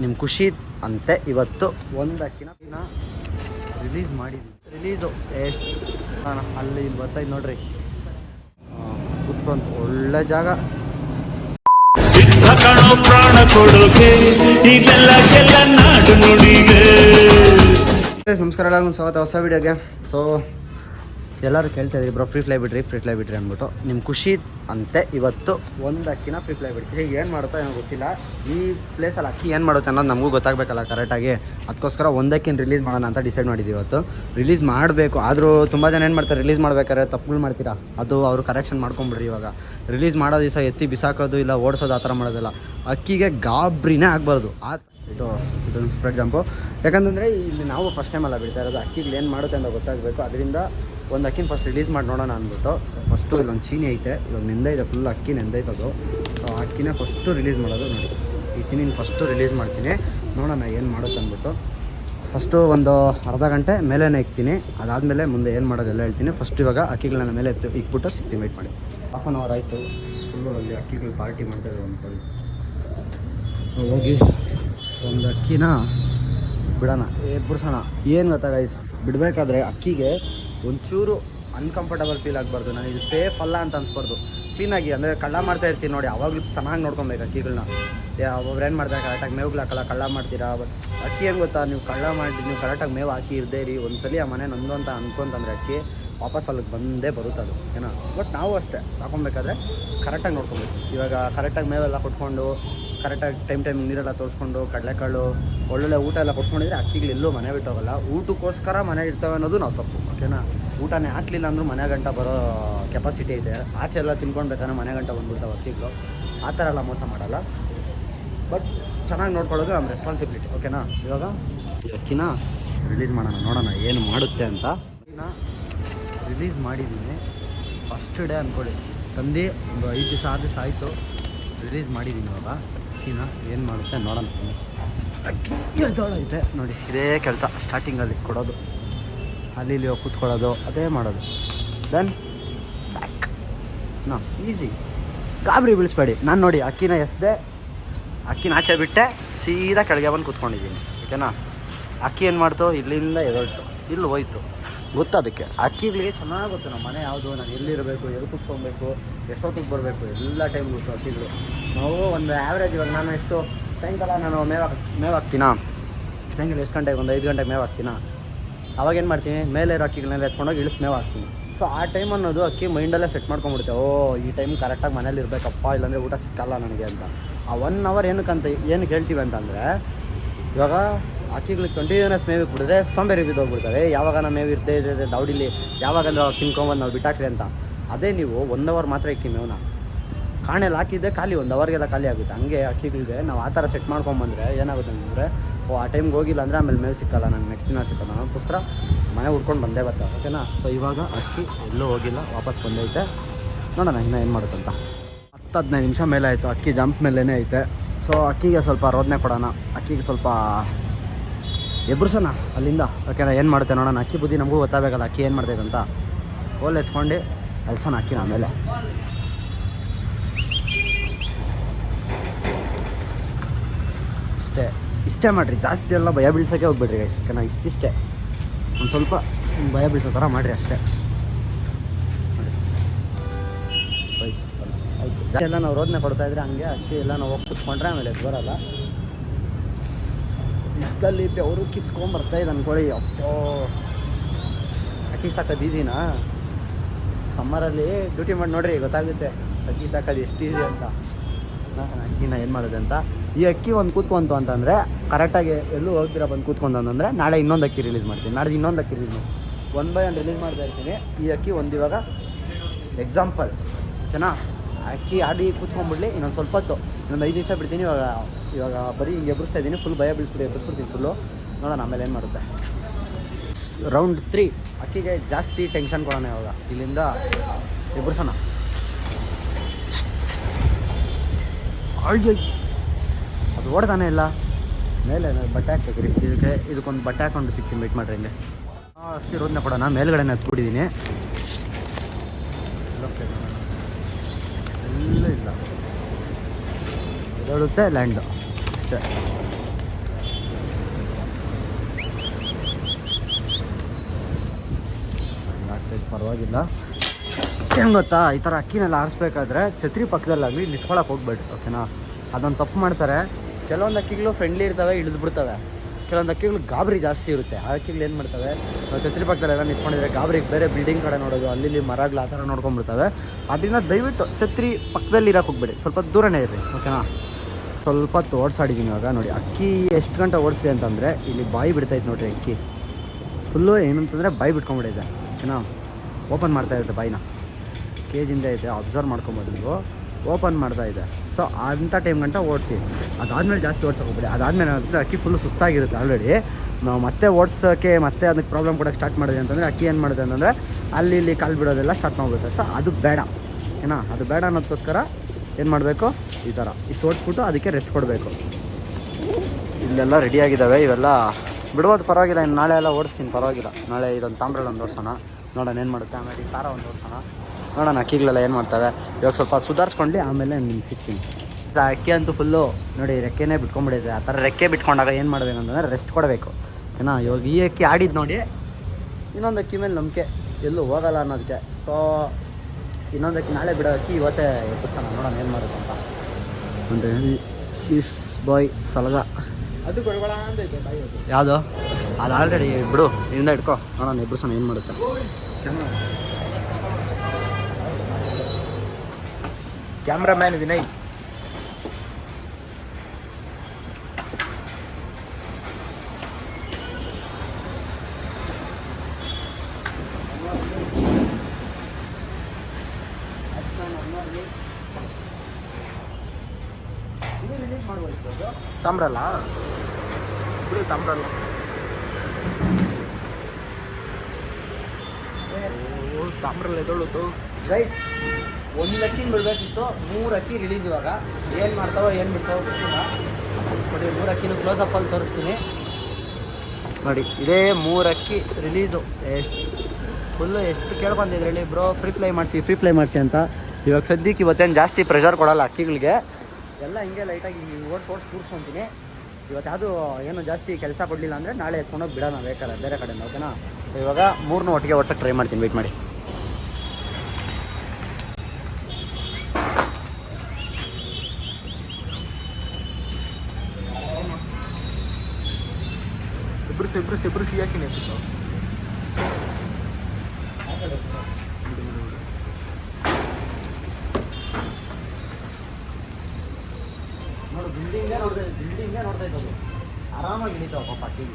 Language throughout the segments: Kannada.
ನಿಮ್ಮ ಖುಷಿ ಅಂತೆ ಇವತ್ತು ಒಂದು ಅಕ್ಕಿನ ರಿಲೀಸ್ ಮಾಡಿದ್ವಿ. ರಿಲೀಸು ಎಷ್ಟು? ಅಲ್ಲಿ ಇಲ್ಲಿ ಬರ್ತಾಯಿದ್ದು ನೋಡ್ರಿ. ಕುತ್ಕೊಂತ ಒಳ್ಳೆ ಜಾಗ. ಪ್ರಾಣ ನಮಸ್ಕಾರ ಎಲ್ಲರಿಗೂ ಸ್ವಾಗತ. ಹೊಸ ವಿಡಿಯೋಗೆ ಸೊ ಎಲ್ಲರೂ ಕೇಳ್ತಾ ಇದ್ರಿ ಬ್ರೋ ಫ್ರೀ ಫ್ಲೈ ಬಿಡ್ರಿ ಫ್ರೀ ಫ್ಲೈ ಬಿಡ್ರಿ ಅಂದ್ಬಿಟ್ಟು. ನಿಮ್ಮ ಖುಷಿ ಅಂತೆ ಇವತ್ತು ಒಂದು ಅಕ್ಕಿನ ಫ್ರೀ ಫ್ಲೈ ಬಿಡ್ತೀವಿ ಏನು ಮಾಡುತ್ತೋ ಏನೋ ಗೊತ್ತಿಲ್ಲ. ಈ ಪ್ಲೇಸಲ್ಲಿ ಅಕ್ಕಿ ಏನು ಮಾಡುತ್ತೆ ಅನ್ನೋದು ನಮಗೂ ಗೊತ್ತಾಗಬೇಕಲ್ಲ ಕರೆಕ್ಟಾಗಿ ಅದಕ್ಕೋಸ್ಕರ ಒಂದಕ್ಕಿನ ರಿಲೀಸ್ ಮಾಡೋಣ ಅಂತ ಡಿಸೈಡ್ ಮಾಡಿದ್ದೀವಿ ಇವತ್ತು. ರಿಲೀಸ್ ಮಾಡಬೇಕು. ಆದರೂ ತುಂಬ ಜನ ಏನು ಮಾಡ್ತಾರೆ ರಿಲೀಸ್ ಮಾಡ್ಬೇಕಾದ್ರೆ ತಪ್ಪುಗಳು ಮಾಡ್ತೀರಾ? ಅದು ಅವರು ಕರೆಕ್ಷನ್ ಮಾಡ್ಕೊಂಬಿಡ್ರಿ ಇವಾಗ. ರಿಲೀಸ್ ಮಾಡೋ ದಿವಸ ಎತ್ತಿ ಬಿಸಾಕೋದು ಇಲ್ಲ ಓಡಿಸೋದು ಆ ಥರ ಮಾಡೋದಿಲ್ಲ. ಅಕ್ಕಿಗೆ ಗಾಬ್ರಿನೇ ಆಗಬಾರ್ದು. ಆ ಇದು ಇದೊಂದು ಸ್ಪ್ರೆಡ್ ಜಂಪು ಯಾಕಂತಂದರೆ ಇಲ್ಲಿ ನಾವು ಫಸ್ಟ್ ಟೈಮ್ ಬಿಡ್ತಾ ಇರೋದು. ಅಕ್ಕಿಗಳು ಏನು ಮಾಡುತ್ತೆ ಅಂತ ಗೊತ್ತಾಗಬೇಕು. ಅದರಿಂದ ಒಂದು ಅಕ್ಕಿನ ಫಸ್ಟ್ ರಿಲೀಸ್ ಮಾಡಿ ನೋಡೋಣ ಅಂದ್ಬಿಟ್ಟು. ಸೊ ಫಸ್ಟು ಇಲ್ಲೊಂದು ಚೀನಿ ಐತೆ. ಇವಾಗ ನೆಂದೈತೆ ಫುಲ್ ಅಕ್ಕಿ ನೆಂದೈತದು ಸೊ ಅಕ್ಕಿನ ಫಸ್ಟು ರಿಲೀಸ್ ಮಾಡೋದು ನೋಡಿ. ಈ ಚೀನಿನ ಫಸ್ಟು ರಿಲೀಸ್ ಮಾಡ್ತೀನಿ. ನೋಡೋಣ ಏನು ಮಾಡುತ್ತೆ ಅಂದ್ಬಿಟ್ಟು. ಫಸ್ಟು ಒಂದು ಅರ್ಧ ಗಂಟೆ ಮೇಲೇ ಇಕ್ತೀನಿ. ಅದಾದಮೇಲೆ ಮುಂದೆ ಏನು ಮಾಡೋದೆಲ್ಲ ಹೇಳ್ತೀನಿ. ಫಸ್ಟ್ ಇವಾಗ ಅಕ್ಕಿಗಳನ್ನ ಮೇಲೆ ಎತ್ತು ಇಕ್ಬಿಟ್ಟು ಸಿಕ್ತೀನಿ ವೇಟ್ ಮಾಡಿ. ಹಾಫ್ ಆನ್ ಅವರ್ ಆಯಿತು. ಫುಲ್ಲು ಅಲ್ಲಿ ಅಕ್ಕಿಗಳು ಪಾರ್ಟಿ ಮಾಡ್ತಾಯಿದ್ರು ಅಂದ್ಕೊಳ್ಳಿ. ಹೋಗಿ ಒಂದು ಅಕ್ಕಿನ ಬಿಡೋಣ. ಎಬ್ಬರ್ಸೋಣ ಏನು ಗೊತ್ತಾ ಗೈಸ್ ಬಿಡಬೇಕಾದ್ರೆ ಅಕ್ಕಿಗೆ ಒಂಚೂರು ಅನ್ಕಂಫರ್ಟಬಲ್ ಫೀಲ್ ಆಗಬಾರ್ದು. ನಾನು ಇದು ಸೇಫ್ ಅಲ್ಲ ಅಂತ ಅನಿಸ್ಬಾರ್ದು. ಕ್ಲೀನಾಗಿ ಅಂದರೆ ಕಳ್ಳ ಮಾಡ್ತಾ ಇರ್ತೀನಿ ನೋಡಿ ಅವಾಗಲೂ ಚೆನ್ನಾಗಿ ನೋಡ್ಕೊಬೇಕು ಅಕ್ಕಿಗಳನ್ನ ಒಬ್ರು ಏನು ಮಾಡ್ತಾರೆ ಕರೆಕ್ಟಾಗಿ ಮೇವುಗಳು ಹಾಕಲ್ಲ ಕಳ್ಳ ಮಾಡ್ತೀರಾ? ಬಟ್ ಅಕ್ಕಿ ಏನು ಗೊತ್ತಾ ನೀವು ಕಳ್ಳ ಮಾಡಿ ನೀವು ಕರೆಕ್ಟಾಗಿ ಮೇವು ಹಾಕಿ ಇರದೇ ಇರಿ. ಸಲ ಆ ಮನೆ ನಂದು ಅಂತ ಅನ್ಕೊಂತಂದ್ರೆ ಅಕ್ಕಿ ವಾಪಸ್ ಅಲ್ಲಿಗೆ ಬಂದೇ ಬರುತ್ತೆ ಅದು ಏನೋ. ಬಟ್ ನಾವು ಅಷ್ಟೇ ಸಾಕೊಬೇಕಾದ್ರೆ ಕರೆಕ್ಟಾಗಿ ನೋಡ್ಕೊಬೇಕು. ಇವಾಗ ಕರೆಕ್ಟಾಗಿ ಮೇವೆಲ್ಲ ಕೊಟ್ಕೊಂಡು ಕರೆಕ್ಟಾಗಿ ಟೈಮ್ ಟೈಮ್ ನೀರೆಲ್ಲ ತೋರಿಸ್ಕೊಂಡು, ಕಡಲೆಕಾಳು, ಒಳ್ಳೊಳ್ಳೆ ಊಟ ಎಲ್ಲ ಕೊಟ್ಕೊಂಡಿದ್ರೆ ಅಕ್ಕಿಗಳೆಲ್ಲೂ ಮನೆ ಬಿಟ್ಟೋಗಲ್ಲ ಊಟಕ್ಕೋಸ್ಕರ ಮನೆ ಇರ್ತವೆ ಅನ್ನೋದು ನಾವು ತಪ್ಪು, ಓಕೆನಾ? ಊಟನೇ ಹಾಕ್ಲಿಲ್ಲ ಅಂದರೂ ಮನೆ ಗಂಟ ಬರೋ ಕೆಪಾಸಿಟಿ ಇದೆ. ಆಚೆ ಎಲ್ಲ ತಿನ್ಕೊಳ್ಬೇಕಾದ್ರೆ ಮನೆ ಗಂಟ ಬಂದ್ಬಿಡ್ತಾವೆ ಅಕ್ಕಿಗಳು. ಆ ಥರ ಎಲ್ಲ ಮೋಸ ಮಾಡಲ್ಲ. ಬಟ್ ಚೆನ್ನಾಗಿ ನೋಡ್ಕೊಳ್ಳೋದು ನಮ್ಮ ರೆಸ್ಪಾನ್ಸಿಬಿಲಿಟಿ ಓಕೆನಾ? ಇವಾಗ ಅಕ್ಕಿನ ರಿಲೀಸ್ ಮಾಡೋಣ, ನೋಡೋಣ ಏನು ಮಾಡುತ್ತೆ ಅಂತ. ಅಕ್ಕಿನ ರಿಲೀಸ್ ಮಾಡಿದ್ದೀನಿ ಫಸ್ಟ್ ಡೇ ಅಂದ್ಕೊಳ್ಳಿ ತಂದು, ಒಂದು ಐದು ದಿವಸ ಆರು ದಿವಸ ಆಯಿತು. ರಿಲೀಸ್ ಮಾಡಿದ್ದೀನಿ ಇವಾಗ. ಅಕ್ಕಿನ ಏನು ಮಾಡುತ್ತೆ ನೋಡೋಣ. ಅಕ್ಕಿ ಇದೆ? ನೋಡಿ ಇದೇ ಕೆಲಸ ಸ್ಟಾರ್ಟಿಂಗಲ್ಲಿ ಕೊಡೋದು. ಅಲ್ಲಿ ಇಲ್ಲಿ ಹೋಗಿ ಕೂತ್ಕೊಳ್ಳೋದು ಅದೇ ಮಾಡೋದು. ದೆನ್ ಬ್ಯಾಕ್ ನಾ ಈಸಿ ಗಾಬರಿ ಬೀಳಿಸ್ಬೇಡಿ. ನಾನು ನೋಡಿ ಅಕ್ಕಿನ ಎಸ್ದೆ ಅಕ್ಕಿನ ಆಚೆ ಬಿಟ್ಟೆ ಸೀದಾ ಕೆಳಗೆ ಬಂದು ಕೂತ್ಕೊಂಡಿದ್ದೀನಿ. ಓಕೆನಾ ಅಕ್ಕಿ ಏನು ಮಾಡ್ತು ಇಲ್ಲಿಂದ ಎದೊಳ್ತು ಇಲ್ಲಿ ಹೋಯ್ತು. ಗೊತ್ತು ಅದಕ್ಕೆ? ಅಕ್ಕಿಗಳಿಗೆ ಚೆನ್ನಾಗಿ ಗೊತ್ತು ನಮ್ಮ ಮನೆ, ಯಾವುದು? ನಾನು ಎಲ್ಲಿರಬೇಕು, ಎಲ್ಲಿ ಕುತ್ಕೊಬೇಕು, ಎಷ್ಟೊತ್ತಿಗೆ ಬರಬೇಕು, ಎಲ್ಲ ಟೈಮ್ ಗೊತ್ತು ಅಕ್ಕಿಗಳು. ನಾವು ಒಂದು ಆ್ಯಾವ್ರೇಜ್ ಇವಾಗ ನಾನು ಎಷ್ಟು, ಸಾಯಂಕಾಲ ನಾನು ಮೇವು ಮೇವಾಗ್ತೀನಾ ಸಾಯಂಕಾಲ ಎಷ್ಟು ಗಂಟೆಗೆ, ಒಂದು ಐದು ಗಂಟೆಗೆ ಮೇವು ಹಾಕ್ತೀನಾ? ಅವಾಗ ಏನು ಮಾಡ್ತೀನಿ, ಮೇಲೆ ಇರೋ ಅಕ್ಕಿಗಳನ್ನೆಲ್ಲ ಎತ್ಕೊಂಡೋಗಿ ಇಳಿಸ್ ಮೇವು ಹಾಕ್ತೀನಿ. ಸೊ ಆ ಟೈಮ್ ಅನ್ನೋದು ಅಕ್ಕಿ ಮೈಂಡಲ್ಲೇ ಸೆಟ್ ಮಾಡ್ಕೊಂಡ್ಬಿಡುತ್ತೆ. ಓ, ಈ ಟೈಮ್ ಕರೆಕ್ಟಾಗಿ ಮನೇಲಿ ಇರಬೇಕಪ್ಪ, ಇಲ್ಲಾಂದರೆ ಊಟ ಸಿಕ್ಕಲ್ಲ ನನಗೆ ಅಂತ. ಆ ಒನ್ ಅವರ್ ಏನಕ್ಕಂತ ಏನಕ್ಕೆ ಹೇಳ್ತೀವಿ ಅಂತಂದರೆ, ಇವಾಗ ಅಕ್ಕಿಗಳಿಗೆ ಕಂಟಿನ್ಯೂಸ್ ಮೇವಿ ಬಿಡಿದ್ರೆ ಸೋಂಬೇರಿ ಬಿದ್ದೋಗ್ಬಿಡ್ತವೆ ಯಾವಾಗ ನಾವು ಮೇವು ಇರ್ತೇ ಇದೆ ದೌಡಿಲಿ ಯಾವಾಗ ಅಂದ್ರೆ ಅವ್ರು ತಿನ್ಕೊಂಬಂದು ನಾವು ಬಿಟ್ಟಾಕ್ರಿ ಅಂತ. ಅದೇ ನೀವು ಒನ್ ಅವರ್ ಮಾತ್ರ ಇಕ್ಕಿ ಮೇವನ್ನ ಕಾಣೆಲ್ಲ ಹಾಕಿದ್ದೆ ಖಾಲಿ ಒಂದು ಅವರ್ಗೆಲ್ಲ ಖಾಲಿ ಆಗುತ್ತೆ. ಹಂಗೆ ಹಕ್ಕಿಗಳಿಗೆ ನಾವು ಆ ಥರ ಸೆಟ್ ಮಾಡ್ಕೊಂಬಂದ್ರೆ ಏನಾಗುತ್ತೆ ಅಂತಂದರೆ, ಓ, ಆ ಟೈಮ್ಗೆ ಹೋಗಿಲ್ಲ ಅಂದರೆ ಆಮೇಲೆ ಮೇವು ಸಿಕ್ಕಲ್ಲ, ನಂಗೆ ನೆಕ್ಸ್ಟ್ ದಿನ ಸಿಕ್ಕಲ್ಲ. ಅದಕ್ಕೋಸ್ಕರ ಮನೆ ಉಡ್ಕೊಂಡು ಬಂದೇ ಬರ್ತಾರೆ ಓಕೆನಾ ಸೊ ಇವಾಗ ಅಕ್ಕಿ ಎಲ್ಲೂ ಹೋಗಿಲ್ಲ, ವಾಪಸ್ ಬಂದೈತೆ. ನೋಡೋಣ ಇನ್ನೂ ಏನು ಮಾಡುತ್ತಂತ ಹತ್ತು ಹದಿನೈದು ನಿಮಿಷ ಮೇಲೆ ಆಯಿತು ಅಕ್ಕಿ ಜಂಪ್ ಮೇಲೇ ಐತೆ. ಸೊ ಅಕ್ಕಿಗೆ ಸ್ವಲ್ಪ ರೋದನೆ ಕೊಡೋಣ. ಅಕ್ಕಿಗೆ ಸ್ವಲ್ಪ ಎಬ್ರಿಸೋಣ ಅಲ್ಲಿಂದ. ಓಕೆನಾ ಏನು ಮಾಡುತ್ತೆ ನೋಡೋಣ, ಅಕ್ಕಿ ಬುದ್ಧಿ ನಮಗೂ ಗೊತ್ತಾಗಬೇಕಲ್ಲ, ಅಕ್ಕಿ ಏನು ಮಾಡ್ತೈತೆ ಅಂತ. ಓಲ್ ಎತ್ಕೊಂಡು ಅಲ್ಸೋಣ ಅಕ್ಕಿನ ಆಮೇಲೆ. ಇಷ್ಟೇ ಇಷ್ಟೇ ಮಾಡಿರಿ, ಜಾಸ್ತಿ ಎಲ್ಲ ಭಯ ಬೀಳ್ಸೋಕ್ಕೆ ಹೋಗ್ಬೇಡ್ರಿ ಗೈಸ್ ಓಕೆನಾ ಇಷ್ಟಿಷ್ಟೇ ಒಂದು ಸ್ವಲ್ಪ ಭಯ ಬೀಳ್ಸೋ ಥರ ಮಾಡಿರಿ ಅಷ್ಟೇ. ಆಯ್ತು ಆಯ್ತು ಎಲ್ಲ ನಾವು ರೋದನೆ ಕೊಡ್ತಾ ಇದ್ರೆ ಹಂಗೆ ಅಕ್ಕಿ ಎಲ್ಲ ನಾವು ಹೋಗಿ ಕುತ್ಕೊಂಡ್ರೆ ಆಮೇಲೆ ಬರಲ್ಲ. ಇಷ್ಟಲ್ಲಿ ಅವರು ಕಿತ್ಕೊಂಡು ಇದೆ ಅನ್ಕೊಳ್ಳಿ ಅಪ್ಪೋ. ಅಕ್ಕಿ ಸಾಕೋದು ಈಸಿನಾ ಸಮ್ಮರಲ್ಲಿ ಡ್ಯೂಟಿ ಮಾಡಿ ನೋಡ್ರಿ, ಗೊತ್ತಾಗುತ್ತೆ. ಅಕ್ಕಿ ಸಾಕೋದು ಎಷ್ಟು ಈಸಿ ಅಂತ. ಅಕ್ಕಿನ ಏನು ಮಾಡೋದು ಅಂತ. ಈ ಅಕ್ಕಿ ಒಂದು ಕೂತ್ಕೊಂತು ಅಂತಂದರೆ ಕರೆಕ್ಟಾಗಿ ಎಲ್ಲೂ ಹೋಗ್ತೀರಾ ಬಂದು ಕೂತ್ಕೊಂಡು ಅಂತಂದರೆ, ನಾಳೆ ಇನ್ನೊಂದು ಅಕ್ಕಿ ರಿಲೀಸ್ ಮಾಡ್ತೀನಿ. ನಾಳೆ ಇನ್ನೊಂದು ಅಕ್ಕಿ ರಿಲೀಸ್ ಮಾಡ್ತೀನಿ. ಒನ್ ಬೈ ಒನ್ ರಿಲೀಸ್ ಮಾಡ್ತಾ ಇರ್ತೀನಿ. ಈ ಅಕ್ಕಿ ಒಂದು ಇವಾಗ ಎಕ್ಸಾಂಪಲ್ ಓಕೆನಾ ಅಕ್ಕಿ ಆಡಿ ಕೂತ್ಕೊಂಡ್ಬಿಡ್ಲಿ ಇನ್ನೊಂದು ಸ್ವಲ್ಪ ಹೊತ್ತು. ಇನ್ನೊಂದು ಐದು ನಿಮಿಷ ಬಿಡ್ತೀನಿ ಇವಾಗ. ಇವಾಗ ಬರೀ ಹಿಂಗೆ ಎಬ್ಬಿಸ್ತಾ ಇದ್ದೀನಿ ಫುಲ್ ಭಯ ಬೀಳಿಸ್ಬಿಡಿ, ಎಬ್ಬಿಸ್ಬಿಡ್ತೀನಿ ಫುಲ್ಲು ನೋಡೋಣ, ಆಮೇಲೆ ಏನು ಮಾಡುತ್ತೆ. ರೌಂಡ್ ತ್ರೀ ಅಕ್ಕಿಗೆ ಜಾಸ್ತಿ ಟೆನ್ಷನ್ ಕೊಡೋಣ ಇವಾಗ. ಇಲ್ಲಿಂದ ಎಬ್ಬರ್ಸೋಣ ಅಯ್ಯೋ ಅದು ಓಡ್ತಾನೆ ಇಲ್ಲ. ಮೇಲೆ ಬಟ್ಟೆ ಹಾಕ್ಬೇಕ್ರಿ. ಇದಕ್ಕೆ, ಇದಕ್ಕೊಂದು ಬಟ್ಟೆ ಹಾಕೊಂಡು ಸಿಗ್ತೀನಿ ವೇಟ್ ಮಾಡ್ರಿ ಹಿಂಗೆ. ಅಷ್ಟು ಇರೋದನ್ನ ಕೊಡೋಣ. ಮೇಲ್ಗಡೆ ಹತ್ಬಿಟ್ಟಿದ್ದೀನಿ. ಎಲ್ಲ ಇಲ್ಲ. ಎದ್ದೇಳುತ್ತೆ ಲ್ಯಾಂಡು ಅಷ್ಟೇ ಪರವಾಗಿಲ್ಲ. ಏನು ಗೊತ್ತಾ ಈ ಥರ ಅಕ್ಕಿನೆಲ್ಲ ಆರಿಸ್ಬೇಕಾದ್ರೆ ಛತ್ರಿ ಪಕ್ಕದಲ್ಲಾಗಲಿ ನಿಂತ್ಕೊಳಕ್ಕೆ ಹೋಗ್ಬೇಡಿ ಓಕೆನಾ ಅದೊಂದು ತಪ್ಪು ಮಾಡ್ತಾರೆ. ಕೆಲವೊಂದು ಅಕ್ಕಿಗಳು ಫ್ರೆಂಡ್ಲಿ ಇರ್ತವೆ ಇಳಿದು ಬಿಡ್ತವೆ. ಕೆಲವೊಂದು ಅಕ್ಕಿಗಳು ಗಾಬರಿ ಜಾಸ್ತಿ ಇರುತ್ತೆ. ಆ ಅಕ್ಕಿಗಳು ಏನು ಮಾಡ್ತವೆ? ಛತ್ರಿ ಪಕ್ಕದಲ್ಲೆಲ್ಲ ನಿಂತ್ಕೊಂಡಿದ್ರೆ ಗಾಬರಿ ಬೇರೆ ಬಿಲ್ಡಿಂಗ್ ಕಡೆ ನೋಡೋದು ಅಲ್ಲಿ ಮರಗಳು ಆ ಥರ ನೋಡ್ಕೊಂಡ್ಬಿಡ್ತವೆ. ಅದರಿಂದ ದಯವಿಟ್ಟು ಛತ್ರಿ ಪಕ್ಕದಲ್ಲಿ ಇರೋಕ್ಕೆ ಹೋಗ್ಬೇಡಿ. ಸ್ವಲ್ಪ ದೂರನೇ ಇರ್ರಿ ಓಕೆನಾ ಸ್ವಲ್ಪ ಓಡಿಸಾಡಿದ್ದೀನಿ ಇವಾಗ. ನೋಡಿ, ಅಕ್ಕಿ ಎಷ್ಟು ಗಂಟೆ ಓಡಿಸ್ರಿ ಅಂತಂದರೆ ಇಲ್ಲಿ ಬಾಯಿ ಬಿಡ್ತೈತೆ ನೋಡಿರಿ ಅಕ್ಕಿ. ಫುಲ್ಲು ಏನಂತಂದರೆ ಬಾಯಿ ಬಿಟ್ಕೊಂಡ್ಬಿಡೈತೆ. ಏನೋ ಓಪನ್ ಮಾಡ್ತಾ ಇರುತ್ತೆ ಬಾಯಿನ. ಕೇಜಿಂದ ಇದೆ ಅಬ್ಸರ್ವ್ ಮಾಡ್ಕೊಬೋದು ನೀವು. ಓಪನ್ ಮಾಡ್ತಾ ಇದೆ. ಸೊ ಅಂಥ ಟೈಮ್ ಗಂಟ ಓಡಿಸಿ. ಅದಾದಮೇಲೆ ಜಾಸ್ತಿ ಓಡ್ಸೋಕೆ ಹೋಗ್ಬೇಡಿ. ಅದಾದಮೇಲೆ ಅಂದರೆ ಅಕ್ಕಿ ಫುಲ್ಲು ಸುಸ್ತಾಗಿರುತ್ತೆ ಆಲ್ರೆಡಿ ನಾವು ಮತ್ತೆ ಓಡಿಸೋಕ್ಕೆ ಮತ್ತೆ ಅದಕ್ಕೆ ಪ್ರಾಬ್ಲಮ್ ಕೊಡೋಕ್ಕೆ ಸ್ಟಾರ್ಟ್ ಮಾಡಿದೆ ಅಂತಂದರೆ ಅಕ್ಕಿ ಏನು ಮಾಡಿದೆ ಅಂತಂದರೆ ಅಲ್ಲಿ ಇಲ್ಲಿ ಕಾಲು ಬಿಡೋದೆಲ್ಲ ಸ್ಟಾರ್ಟ್ ಮಾಡಿಬಿಡುತ್ತೆ. ಸೊ ಅದು ಬೇಡ. ಏನಾ, ಅದು ಬೇಡ ಅನ್ನೋದಕ್ಕೋಸ್ಕರ ಏನು ಮಾಡಬೇಕು? ಈ ಥರ ಇಷ್ಟು ಓಡಿಸ್ಬಿಟ್ಟು ಅದಕ್ಕೆ ರೆಸ್ಟ್ ಕೊಡಬೇಕು. ಇಲ್ಲೆಲ್ಲ ರೆಡಿ ಆಗಿದ್ದಾವೆ, ಇವೆಲ್ಲ ಬಿಡ್ಬೋದು, ಪರವಾಗಿಲ್ಲ. ಇನ್ನು ನಾಳೆ ಎಲ್ಲ ಓಡಿಸ್ತೀನಿ, ಪರವಾಗಿಲ್ಲ. ನಾಳೆ ಇದೊಂದು ತಾಮ್ರಲ್ಲಿ ಒಂದು ಓಡಿಸೋಣ. ನೋಡೋಣ ಏನು ಮಾಡುತ್ತೆ, ಆಮೇಲೆ ಈ ಖಾರ ಒಂದು ಓಡಿಸೋಣ. ನೋಡೋಣ, ಅಕ್ಕಿಗಳೆಲ್ಲ ಏನು ಮಾಡ್ತವೆ. ಇವಾಗ ಸ್ವಲ್ಪ ಸುಧಾರಿಸ್ಕೊಂಡು ಆಮೇಲೆ ನಿಮ್ಗೆ ಸಿಗ್ತೀನಿ. ಅಕ್ಕಿ ಅಂತೂ ಫುಲ್ಲು ನೋಡಿ, ರೆಕ್ಕೆನೇ ಬಿಟ್ಕೊಂಡ್ಬಿಡಿದೆ ಆ ಥರ ರೆಕ್ಕೆ ಬಿಟ್ಕೊಂಡಾಗ ಏನು ಮಾಡಬೇಕು ಅಂತಂದರೆ ರೆಸ್ಟ್ ಕೊಡಬೇಕು. ಏನೋ, ಇವಾಗ ಈ ಅಕ್ಕಿ ಆಡಿದ್ದು ನೋಡಿ, ಇನ್ನೊಂದು ಅಕ್ಕಿ ಮೇಲೆ ನಂಬಿಕೆ ಎಲ್ಲೂ ಹೋಗಲ್ಲ ಅನ್ನೋದಕ್ಕೆ. ಸೊ ಇನ್ನೊಂದು ಅಕ್ಕಿ ನಾಳೆ ಬಿಡೋ ಅಕ್ಕಿ ಇವತ್ತೇ ಎಬ್ಬಿಸೋಣ ನೋಡೋಣ ಏನು ಮಾಡೋದು ಅಂತ. ಅಂದರೆ ಇಸ್ ಬಾಯ್ ಸಲಗ. ಅದು ಯಾವುದು? ಅದು ಆಲ್ರೆಡಿ ಬಿಡು ಇಂದ ಇಟ್ಕೋ ನೋಡೋಣ ಎಬ್ಬಿಸೋಣ ಏನು ಮಾಡುತ್ತೆ. ಕ್ಯಾಮ್ರಾಮ್ಯಾನ್ ವಿನಯ್. ತಾಮ್ರಲ್ಲ? ಬಿಡು ತಾಮ್ರಲ್ಲ. ತಾಮ್ರಲ್ಲ ಎದೊಳ್ಳುದು? ಗೈಸ್ ಒಂದು ಅಕ್ಕಿ ಬಿಡಬೇಕಿತ್ತು ಮೂರು ಅಕ್ಕಿ ರಿಲೀಸ್ ಇವಾಗ. ಏನು ಮಾಡ್ತಾವೋ, ಏನು ಬಿಡ್ತಾವೋ ಗೊತ್ತಿಲ್ಲ. ನೋಡಿ, ಮೂರು ಅಕ್ಕಿನೂ ಕ್ಲೋಸ್ ಅಲ್ಲಿ ತೋರಿಸ್ತೀನಿ. ನೋಡಿ, ಇದೇ ಮೂರು ಅಕ್ಕಿ ರಿಲೀಸು ಎಷ್ಟು ಫುಲ್ಲು ಎಷ್ಟು ಕೇಳ್ಬಂದಿದ್ರಲ್ಲಿ ಬ್ರೋ ಫ್ರೀ ಪ್ಲೈ ಮಾಡಿಸಿ ಫ್ರೀ ಪ್ಲೈ ಮಾಡಿಸಿ ಅಂತ. ಇವಾಗ ಸದ್ಯಕ್ಕೆ ಇವತ್ತೇನು ಜಾಸ್ತಿ ಪ್ರೆಷರ್ ಕೊಡಲ್ಲ ಅಕ್ಕಿಗಳಿಗೆ. ಎಲ್ಲ ಹಿಂಗೆ ಲೈಟಾಗಿ ಓಡ್ಸ್ ಓಡ್ಸ್ ಕೂರಿಸ್ಕೊತೀನಿ. ಇವತ್ತು ಯಾವುದು ಏನು ಜಾಸ್ತಿ ಕೆಲಸ ಕೊಡಲಿಲ್ಲ ಅಂದರೆ ನಾಳೆ ಎತ್ಕೊಂಡೋಗಿ ಬಿಡೋಣ ಬೇಕಾದ್ರೆ, ಬೇರೆ ಕಡೆಯಿಂದ ಓಕೆನಾ ಸೊ ಇವಾಗ ಮೂರನ್ನೂ ಒಟ್ಟಿಗೆ ಓಡ್ಸೋಕ್ಕೆ ಟ್ರೈ ಮಾಡ್ತೀನಿ ವೆಯ್ಟ್ ಮಾಡಿ. ಇಬ್ರು ಇಬ್ರು ಇಬ್ರು ಸಿಗಾಕಿನಿ ಎಬ್ಬಿಸು ಬಿಲ್ಡಿಂಗೇ ನೋಡ್ತಾ ಬಿಲ್ಡಿಂಗೇ ನೋಡ್ತಾ ಇದ್ದದು ಆರಾಮಾಗಿ ಇಳಿತಾವ ಪಾಪ ಟಿವಿ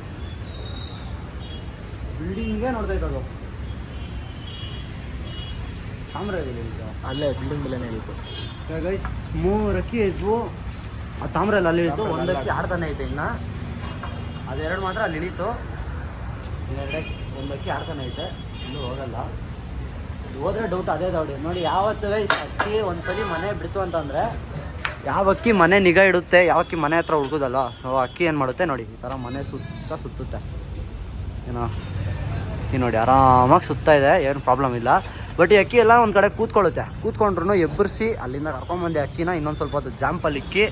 ಬಿಲ್ಡಿಂಗೇ ನೋಡ್ತಾ ಇದ್ದದು ತಾಮ್ರದಲ್ಲಿ ಇಳಿತಾವ ಅಲ್ಲೇ ಬಿಲ್ಡಿಂಗ್ ಮೇಲೆ ಇಳಿತು ಗೈಸ್ ಮೂರು ಅಕ್ಕಿ ಇದ್ವು. ಆ ತಾಮ್ರಲ್ಲಿ ಅಲ್ಲಿ ಇಳಿತು. ಒಂದು ಅಕ್ಕಿ ಆಡ್ತಾನೆ ಐತೆ ಇನ್ನು. ಅದೆರಡು ಮಾತ್ರ ಅಲ್ಲಿ ಇಳೀತು. ಇನ್ನೆರಡು ಒಂದು ಅಕ್ಕಿ ಆಡ್ತಾನೆ ಐತೆ. ಇನ್ನೂ ಹೋಗಲ್ಲ. ಹೋದ್ರೆ ಡೌಟ್ ಅದೇ ದೌಡಿ. ನೋಡಿ ಯಾವತ್ತು ಗೈಸ್ ಅಕ್ಕಿ ಒಂದ್ಸಲಿ ಮನೆ ಬಿಡ್ತು ಅಂತಂದರೆ ಯಾವ ಅಕ್ಕಿ ಮನೆ ನಿಗಾ ಇಡುತ್ತೆ, ಯಾವ ಅಕ್ಕಿ ಮನೆ ಹತ್ರ ಹುಡುಕೋದಲ್ಲ ಸೊ ಅಕ್ಕಿ ಏನು ಮಾಡುತ್ತೆ ನೋಡಿ, ಈ ಥರ ಮನೆ ಸುತ್ತ ಸುತ್ತುತ್ತೆ. ಏನೋ, ಈ ನೋಡಿ ಆರಾಮಾಗಿ ಸುತ್ತಾ ಇದೆ, ಏನು ಪ್ರಾಬ್ಲಮ್ ಇಲ್ಲ. ಬಟ್ ಈ ಅಕ್ಕಿ ಎಲ್ಲ ಒಂದು ಕಡೆ ಕೂತ್ಕೊಳ್ಳುತ್ತೆ. ಕೂತ್ಕೊಂಡ್ರು ಎಬ್ಬರಿಸಿ, ಅಲ್ಲಿಂದ ಕರ್ಕೊಂಬಂದೆ ಅಕ್ಕಿನ, ಇನ್ನೊಂದು ಸ್ವಲ್ಪ ಅದು ಜಾಂಪಲ್ಲಿ ಇಕ್ಕಿ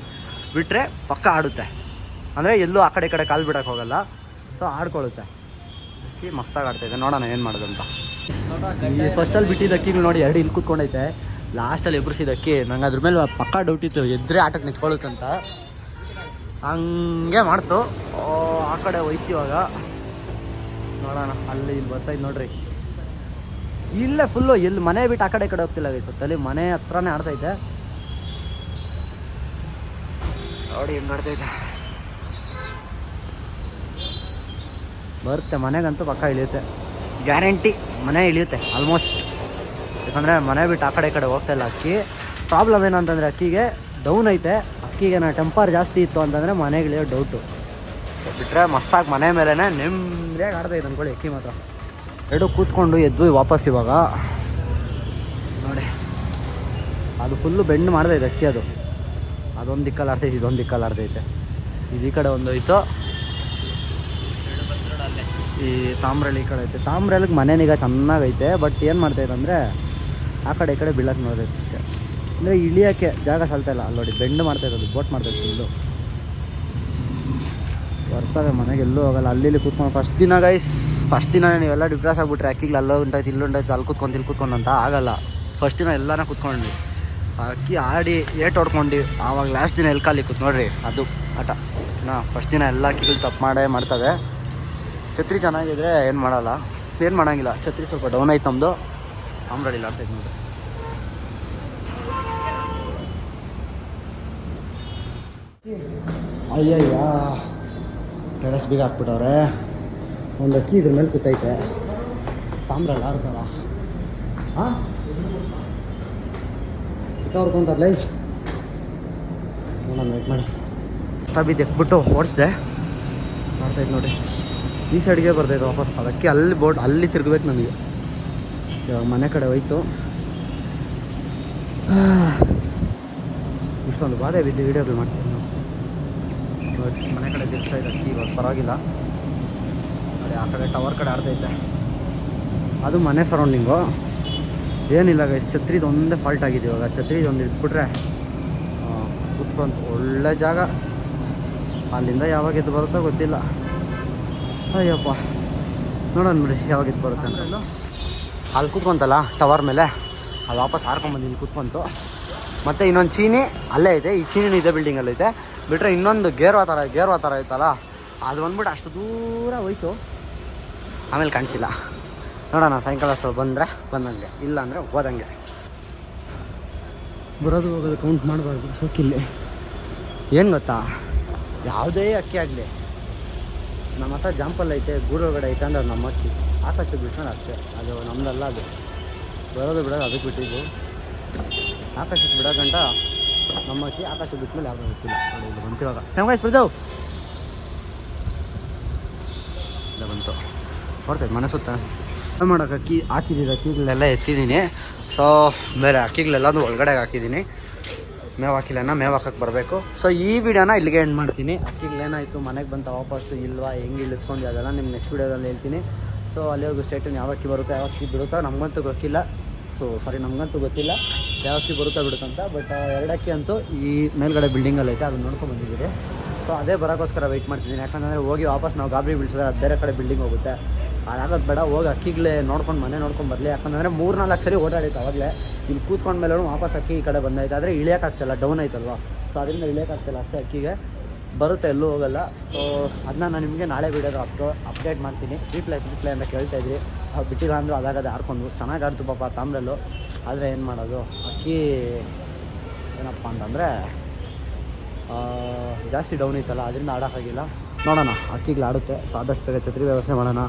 ಬಿಟ್ಟರೆ ಪಕ್ಕ ಆಡುತ್ತೆ. ಅಂದರೆ ಎಲ್ಲೂ ಆ ಕಡೆ ಕಡೆ ಕಾಲು ಬಿಡೋಕ್ಕೆ ಹೋಗಲ್ಲ. ಸೊ ಆಡ್ಕೊಳ್ಳುತ್ತೆ. ಅಕ್ಕಿ ಮಸ್ತಾಗಿ ಆಡ್ತಾಯಿದೆ ನೋಡೋಣ ಏನು ಮಾಡೋದು ಅಂತ ಈ ಫಸ್ಟಲ್ಲಿ ಬಿಟ್ಟಿದ್ದ ಅಕ್ಕಿಗಳು ನೋಡಿ, ಎರಡು ಇಲ್ಲಿ ಕೂತ್ಕೊಂಡೈತೆ. ಲಾಸ್ಟಲ್ಲಿ ಅಕ್ಕಿ ನಂಗೆ ಅದ್ರ ಮೇಲೆ ಪಕ್ಕ ಡೌಟ್ ಇತ್ತು, ಎದ್ರೆ ಆಟಕ್ಕೆ ನಿಂತ್ಕೊಳ್ಳುತ್ತಂತ. ಹಂಗೆ ಮಾಡ್ತು. ಆ ಕಡೆ ಹೋಯ್ತು ಇವಾಗ. ನೋಡೋಣ, ಅಲ್ಲಿ ಇಲ್ಲಿ ಬರ್ತೈತೆ ನೋಡ್ರಿ. ಇಲ್ಲೇ ಫುಲ್ಲು ಎಲ್ಲಿ ಮನೆ ಬಿಟ್ಟು ಆ ಕಡೆ ಕಡೆ ಹೋಗ್ತಿಲ್ಲ ಗೊತ್ತಲ್ಲಿ ತಲೆ ಮನೆ ಹತ್ರನೇ ಆಡ್ತೈತೆ ನೋಡಿ ಹೆಂಗೆ ಆಡ್ತೈತೆ ಬರುತ್ತೆ, ಮನೆಗಂತೂ ಪಕ್ಕ ಇಳಿಯುತ್ತೆ. ಗ್ಯಾರಂಟಿ ಮನೆ ಇಳಿಯುತ್ತೆ ಆಲ್ಮೋಸ್ಟ್ ಯಾಕಂದರೆ ಮನೆ ಬಿಟ್ಟು ಆ ಕಡೆ ಈ ಕಡೆ ಹೋಗ್ತಾ ಇಲ್ಲ ಅಕ್ಕಿ. ಪ್ರಾಬ್ಲಮ್ ಏನಂತಂದರೆ ಅಕ್ಕಿಗೆ ಡೌನ್ ಐತೆ. ಅಕ್ಕಿಗೆ ನಾ ಟೆಂಪರ್ ಜಾಸ್ತಿ ಇತ್ತು ಅಂತಂದರೆ ಮನೆಗಳೇ ಡೌಟು ಬಿಟ್ಟರೆ ಮಸ್ತಾಗಿ ಮನೆ ಮೇಲೇ ನೆಮ್ಮದಿಯಾಗಿ ಇದೆ ಅಂದ್ಕೊಳ್ಳಿ ಅಕ್ಕಿ ಮಾತ್ರ. ಎರಡು ಕೂತ್ಕೊಂಡು ಎದ್ದು ವಾಪಸ್ ಇವಾಗ. ನೋಡಿ. ಅದು ಫುಲ್ಲು ಬೆಂಡ್ ಇದೆ ಅಕ್ಕಿ ಅದು. ಅದೊಂದು ದಿಕ್ಕಲ್ಲಿ ಆಡ್ತೈತೆ ಇದೊಂದು ದಿಕ್ಕಲ್ಲಿ ಆಡ್ತೈತೆ ಇದು. ಈ ಕಡೆ ಒಂದು ಹೋಯ್ತು. ಈ ತಾಮ್ರಳ್ಳಿ ಈ ಕಡೆ ಐತೆ. ತಾಮ್ರಳ್ಳಿಗೆ ಮನೆನೀಗ ಚೆನ್ನಾಗೈತೆ ಬಟ್ ಏನು ಮಾಡ್ತೈತೆ ಅಂದರೆ ಆ ಕಡೆ ಈ ಕಡೆ ಬೀಳಕ್ಕೆ ನೋಡಬೇಕು ಅಷ್ಟೇ. ಅಂದರೆ ಇಳಿಯೋಕ್ಕೆ ಜಾಗ ಸಾಲ್ತಾ ಇಲ್ಲ. ಅಲ್ಲಿ ನೋಡಿ, ಬೆಂಡ್ ಮಾಡ್ತಾ ಇರೋದು, ಬೋಟ್ ಮಾಡ್ತಾ ಇರೋದು ಬರ್ತವೆ ಮನೆಗೆ, ಎಲ್ಲೂ ಹೋಗಲ್ಲ. ಅಲ್ಲಿ ಇಲ್ಲಿ ಕೂತ್ಕೊಂಡು ಫಸ್ಟ್ ದಿನ ಗೈಸ್ ಫಸ್ಟ್ ದಿನ ನೀವೆಲ್ಲ ಡಿಪ್ರೆಸ್ ಆಗಿಬಿಟ್ರೆ ಅಕ್ಕಿಗಳು ಅಲ್ಲೋ ಉಂಟಾಯ್ತು, ಇಲ್ಲಿ ಉಂಟಾಯ್ತು, ಅಲ್ಲಿ ಕೂತ್ಕೊಂಡು, ಇಲ್ಲಿ ಕೂತ್ಕೊಂಡು ಅಂತ ಆಗಲ್ಲ. ಫಸ್ಟ್ ದಿನ ಎಲ್ಲಾನ ಕೂತ್ಕೊಂಡ್ವಿ. ಅಕ್ಕಿ ಆಡಿ ಏಟ್ ಹೊಡ್ಕೊಂಡು ಆವಾಗ ಲಾಸ್ಟ್ ದಿನ ಎಲ್ಲಿ ಕಾಲಿ ಕೂತ್ ನೋಡ್ರಿ, ಅದು ಆಟ ನಾ ಫಸ್ಟ್ ದಿನ ಎಲ್ಲ ಅಕ್ಕಿಗಳು ತಪ್ಪು ಮಾಡೇ ಮಾಡ್ತವೆ. ಛತ್ರಿ ಚೆನ್ನಾಗಿದ್ರೆ ಏನು ಮಾಡಲ್ಲ. ಏನು ಮಾಡೋಂಗಿಲ್ಲ. ಛತ್ರಿ ಸ್ವಲ್ಪ ಡೌನ್ ಆಯ್ತು ನಮ್ಮದು ಆಮ್ರಡಿಲ್ಲ ಅಂತ ನೋಡ್ರಿ. ಅಯ್ಯಯ್ಯ, ಟೆರಸ್ ಬೀಗ ಹಾಕ್ಬಿಟ್ಟವ್ರೆ. ಒಂದು ಅಕ್ಕಿ ಇದ್ರ ಮೇಲೆ ಕೂತೈತೆ. ತಾಮ್ರಲ್ಲ ಆಡ್ತಾರ ಹಾಂ ಲೈಫ್ ನೋಡೋಣ ವೇಟ್ ಮಾಡಿ. ಕಷ್ಟ ಬಿದ್ದು ಎಕ್ಬಿಟ್ಟು ಓಡಿಸ್ದೆ. ಮಾಡ್ತಾಯಿದ್ದು ನೋಡಿ ಈ ಸೈಡ್ಗೆ ಬರ್ತೈತೆ ವಾಪಸ್. ಅದಕ್ಕೆ ಅಲ್ಲಿ ಬೋಟ್ ಅಲ್ಲಿ ತಿರುಗಬೇಕು ನನಗೆ. ಇವಾಗ ಮನೆ ಕಡೆ ಹೋಯ್ತು. ಇಷ್ಟೊಂದು ಬಾಧೆ ಬಿದ್ದು ವೀಡಿಯೋಗಳು ಮಾಡ್ತೀನಿ ನಾವು ನೋಡಿ ಮನೆ ಕಡೆ ತಿರ್ಸ್ತಾ ಇದೆ ಅಕ್ಕಿ ಇವಾಗ ಪರವಾಗಿಲ್ಲ. ನೋಡಿ ಆ ಕಡೆ ಟವರ್ ಕಡೆ ಆಡ್ತೈತೆ ಅದು ಮನೆ ಸರೌಂಡಿಂಗು ಏನಿಲ್ಲ ಗೈಸ್ ಛತ್ರಿದು ಒಂದೇ ಫಾಲ್ಟ್ ಆಗಿದೆ ಇವಾಗ. ಛತ್ರಿದು ಒಂದು ಇಟ್ಬಿಟ್ರೆ ಕುತ್ಕೊಂತ ಒಳ್ಳೆ ಜಾಗ. ಅಲ್ಲಿಂದ ಯಾವಾಗ ಎದ್ದು ಬರುತ್ತೋ ಗೊತ್ತಿಲ್ಲ. ಅಯ್ಯಪ್ಪ. ನೋಡೋಣ ಬಿಡಿ ಯಾವಾಗ ಎದ್ದು ಬರುತ್ತೆ ಅಂತ. ಅಲ್ಲಿ ಕೂತ್ಕೊಂತಲ್ಲ ಟವರ್ ಮೇಲೆ. ಅದು ವಾಪಸ್ ಹಾರ್ಕೊಂಬಂದು ಇಲ್ಲಿ ಕೂತ್ಕೊಂತು. ಮತ್ತು ಇನ್ನೊಂದು ಚೀನಿ ಅಲ್ಲೇ ಐತೆ ಈ ಚೀನಿನೂ ಇದೆ ಬಿಲ್ಡಿಂಗಲ್ಲಿ ಐತೆ ಬಿಟ್ಟರೆ ಇನ್ನೊಂದು ಗೇರ್ವಾ ಥರ ಗೇರ್ವಾ ಥರ ಐತಲ್ಲ, ಅದು ಬಂದ್ಬಿಟ್ಟು ಅಷ್ಟು ದೂರ ಹೋಯ್ತು. ಆಮೇಲೆ ಕಾಣಿಸಿಲ್ಲ. ನೋಡೋಣ, ಸಾಯಂಕಾಲ ಅಷ್ಟೊತ್ತು ಬಂದರೆ, ಬಂದಂಗೆ. ಇಲ್ಲ ಅಂದರೆ ಹೋದಂಗೆ. ಬರೋದು ಹೋಗೋದು ಕೌಂಟ್ ಮಾಡಬಾರ್ದು ಸೋಕಿಲ್ಲಿ ಏನು ಗೊತ್ತಾ? ಯಾವುದೇ ಅಕ್ಕಿ ಆಗಲಿ. ನಮ್ಮ ಹತ್ರ ಜಾಂಪಲ್ ಐತೆ ಗೂಡೊಳಗಡೆ ಐತೆ ಅಂದ್ರೆ ನಮ್ಮ ಅಕ್ಕಿ. ಆಕಾಶ ಬಿಟ್ಕೊಂಡು ಅಷ್ಟೇ. ಅದು ನಮ್ಮದಲ್ಲ ಅದು. ಬರೋದು ಬಿಡೋದು ಅದಕ್ಕೆ ಬಿಟ್ಟಿದ್ದು. ಆಕಾಶಕ್ಕೆ ಬಿಡೋ ಗಂಟ ನಮ್ಮ ಅಕ್ಕಿ ಆಕಾಶ ಬಿಟ್ಮೇಲೆ ಯಾವುದೋ ಗೊತ್ತಿಲ್ಲ ನೋಡಿ ಇಲ್ಲಿ ಬಂತು ಚೆನ್ನಾಗಿ ಬಿಡ್ದವು ಇಲ್ಲ, ಬಂತು. ಬರ್ತೈತೆ ಮನೆ ಸುತ್ತ. ಏನು ಮಾಡೋಕೆ ಅಕ್ಕಿ? ಹಾಕಿದ್ದೀನಿ ಅಕ್ಕಿಗಳೆಲ್ಲ ಎತ್ತಿದ್ದೀನಿ. ಸೊ ಬೇರೆ ಅಕ್ಕಿಗಳೆಲ್ಲನೂ ಒಳಗಡೆ ಹಾಕಿದ್ದೀನಿ. ಮೇವು ಹಾಕಿಲ್ಲ ಮೇವು ಹಾಕಕ್ಕೆ ಬರಬೇಕು. ಸೊ ಈ ವಿಡಿಯೋನ ಇಲ್ಲಿಗೆ ಎಂಡ್ ಮಾಡ್ತೀನಿ. ಅಕ್ಕಿಗಳೇನಾಯಿತು? ಮನೆಗೆ ಬಂತ ವಾಪಸ್ಸು ಇಲ್ವಾ? ಹೆಂಗೆ ಇಳಿಸ್ಕೊಂಡು ಅದೆಲ್ಲ ನಿಮ್ಮ ನೆಕ್ಸ್ಟ್ ವಿಡಿಯೋದಲ್ಲಿ ಹೇಳ್ತೀನಿ. ಸೊ ಅಲ್ಲಿವರೆಗೂ ಸ್ಟೇಟನ್ ಯಾವ ಅಕ್ಕಿ ಬರುತ್ತೆ ಯಾವ ಅಕ್ಕಿ ಬಿಡುತ್ತೋ ನಮಗಂತೂ ಗೊತ್ತಿಲ್ಲ. ಸೊ ಸಾರಿ, ನಮಗಂತೂ ಗೊತ್ತಿಲ್ಲ ಯಾವ ಅಕ್ಕಿ ಬರುತ್ತಾ ಬಿಡುತ್ತಂತ ಬಟ್ ಎರಡು ಅಕ್ಕಿ ಅಂತೂ ಈ ಮೇಲ್ಗಡೆ ಬಿಲ್ಡಿಂಗಲ್ಲಿ ಐತೆ, ಅದನ್ನ ನೋಡ್ಕೊಂಡು ಬಂದಿದ್ದೀರಿ. ಸೊ ಅದೇ ಬರೋಕ್ಕೋಸ್ಕರ ವೆಯ್ಟ್ ಮಾಡ್ತಿದ್ದೀನಿ. ಯಾಕಂದರೆ ಹೋಗಿ ವಾಪಸ್ ನಾವು ಗಾಬರಿ ಬೀಳ್ಸಿದ್ರೆ ಅದು ಬೇರೆ ಕಡೆ ಬಿಲ್ಡಿಂಗ್ ಹೋಗುತ್ತೆ. ಅದಾಗೋದು ಬೇಡ, ಹೋಗಿ ಅಕ್ಕಿಗಳೇ ನೋಡ್ಕೊಂಡು, ಮನೆ ನೋಡ್ಕೊಂಡು ಬರಲಿ. ಯಾಕಂದರೆ ಮೂರು ನಾಲ್ಕು ಸರಿ ಓಡಾಡಿತ್ತು ಅವಾಗಲೇ. ಇಲ್ಲಿ ಕೂತ್ಕೊಂಡ ಮೇಲೆ ವಾಪಸ್ ಅಕ್ಕಿ ಈ ಕಡೆ ಬಂದೈತೆ. ಆದರೆ ಇಳಿಯೋಕ್ಕಾಗ್ತಿಲ್ಲ ಡೌನ್ ಆಯ್ತಲ್ವಾ ಸೊ ಅದರಿಂದ ಇಳಿಯೋಕ್ಕಾಗ್ತಿಲ್ಲ ಅಷ್ಟೇ ಅಕ್ಕಿಗೆ. ಬರುತ್ತೆ, ಎಲ್ಲೂ ಹೋಗಲ್ಲ. ಸೊ ಅದನ್ನ ನಾನು ನಿಮಗೆ ನಾಳೆ ವೀಡಿಯೋ ಅಪ್ಡೋ ಅಪ್ಡೇಟ್ ಮಾಡ್ತೀನಿ. ರೀಪ್ಲೈ ರೀಪ್ಲೈ ಅಂತ ಕೇಳ್ತಾ ಇದ್ರಿ. ಅವ್ರು ಬಿಟ್ಟಿಲ್ಲ ಅಂದರೂ ಅದಾಗದೆ ಆಡ್ಕೊಂಡು. ಚೆನ್ನಾಗಿ ಆಡ್ತು ಪಾಪ ತಾಮ್ರಲ್ಲು. ಆದರೆ ಏನು ಮಾಡೋದು? ಅಕ್ಕಿ ಏನಪ್ಪ ಅಂತಂದರೆ ಜಾಸ್ತಿ ಡೌನ್ ಇತ್ತಲ್ಲ, ಅದರಿಂದ ಆಡೋಕ್ಕಾಗಿಲ್ಲ ನೋಡೋಣ, ಅಕ್ಕಿಗಳು ಆಡುತ್ತೆ. ಸೊ ಆದಷ್ಟು ಬೇಗ ಛತ್ರಿ ವ್ಯವಸ್ಥೆ ಮಾಡೋಣ.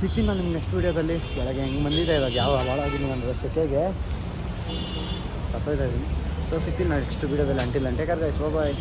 ಸಿಗ್ತೀನಿ ನಾನು ನಿಮ್ಮ ನೆಕ್ಸ್ಟ್ ವೀಡಿಯೋದಲ್ಲಿ ಬೆಳಗ್ಗೆ ಹೆಂಗೆ ಬಂದಿದೆ, ಇವಾಗ ಯಾವ ಹಾಳಾಗಿದ್ದೀನಿ ವ್ಯವಸ್ಥೆ ಹೇಗೆ ಸತ್ತೋಯ್ತಾ ಇದ್ದೀನಿ ಸೊ ಸಿಗ್ತೀನಿ ನಾನು ನೆಕ್ಸ್ಟ್ ವೀಡಿಯೋದಲ್ಲಿ ಅಂಟಿಲ್ಲ ಅಂಟೆ ಕರ್ಗೈಸ್ ಬಾಯ್